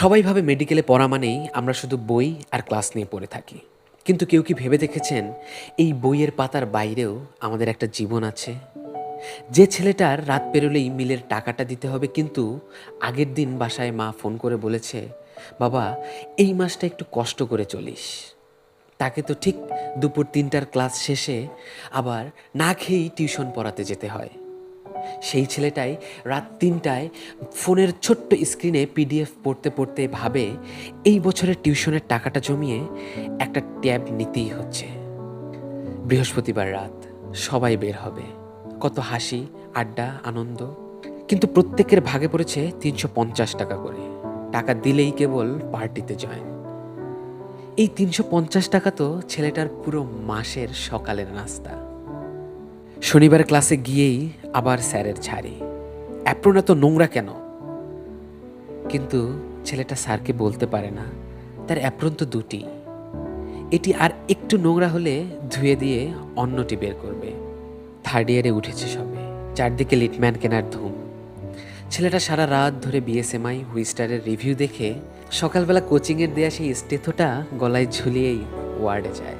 সবাই ভাবে মেডিকেলে পড়া মানেই আমরা শুধু বই আর ক্লাস নিয়ে পড়ে থাকি। কিন্তু কেউ কি ভেবে দেখেছেন, এই বইয়ের পাতার বাইরেও আমাদের একটা জীবন আছে? যে ছেলেটার রাত পেরোলেই মিলের টাকাটা দিতে হবে কিন্তু আগের দিন বাসায় মা ফোন করে বলেছে, বাবা, এই মাসটা একটু কষ্ট করে চলিস। তাকে তো ঠিক দুপুর তিনটার ক্লাস শেষে আবার না খেয়েই টিউশন পড়াতে যেতে হয়। সেই ছেলেটাই রাত তিনটায় ফোনের ছোট্ট স্ক্রিনে পিডিএফ পড়তে পড়তে ভাবে, এই বছরের টিউশনের টাকাটা জমিয়ে একটা ট্যাব নিতেই হচ্ছে। বৃহস্পতিবার রাত, সবাই বের হবে। কত হাসি, আড্ডা, আনন্দ। কিন্তু প্রত্যেকের ভাগে পড়েছে তিনশো পঞ্চাশ টাকা করে। টাকা দিলেই কেবল পার্টিতে জয়েন। এই তিনশো পঞ্চাশ টাকা তো ছেলেটার পুরো মাসের সকালের নাস্তা। শনিবার ক্লাসে গিয়েই আবার স্যারের ছাড়ি। অ্যাপ্রোন এত নোংরা কেন? কিন্তু ছেলেটা স্যারকে বলতে পারে না। তার অ্যাপ্রন তো দুটি। এটি আর একটু নোংরা হলে ধুয়ে দিয়ে অন্যটি বের করবে। থার্ড ইয়ারে উঠেছে সবে। চারদিকে লিটম্যান কেনার ধুম। ছেলেটা সারা রাত ধরে বিএসএমআই হুইস্টারের রিভিউ দেখে সকালবেলা কোচিংয়ের দেয়া সেই স্টেথোটা গলায় ঝুলিয়েই ওয়ার্ডে যায়।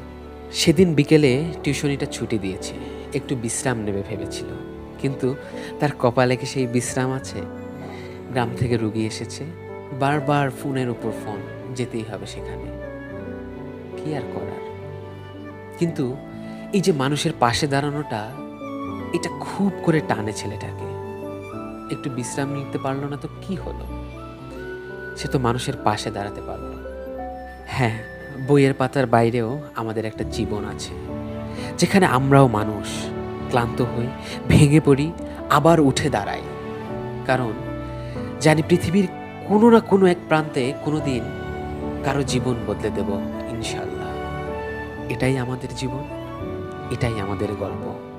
সেদিন বিকেলে টিউশনিটা ছুটি দিয়েছে। একটু বিশ্রাম নেবে ভেবেছিল। কিন্তু তার কপালে কি সেই বিশ্রাম আছে? গ্রাম থেকে রুগী এসেছে। বারবার ফোনের উপর ফোন, যেতেই হবে সেখানে। কি আর করার? কিন্তু এই যে মানুষের পাশে দাঁড়ানোটা, এটা খুব করে টানে ছেলেটাকে। একটু বিশ্রাম নিতে পারল না তো কি হলো? সে তো মানুষের পাশে দাঁড়াতে পারল। হ্যাঁ বইয়ের পাতার বাইরেও আমাদের একটা জীবন আছে। যেখানে আমরাও মানুষ, ক্লান্ত হই, ভেঙে পড়ি, আবার উঠে দাঁড়াই। কারণ, জানি পৃথিবীর কোনো না কোনো এক প্রান্তে কোনো দিন কারও জীবন বদলে দেব ইনশাল্লাহ এটাই আমাদের জীবন, এটাই আমাদের গল্প।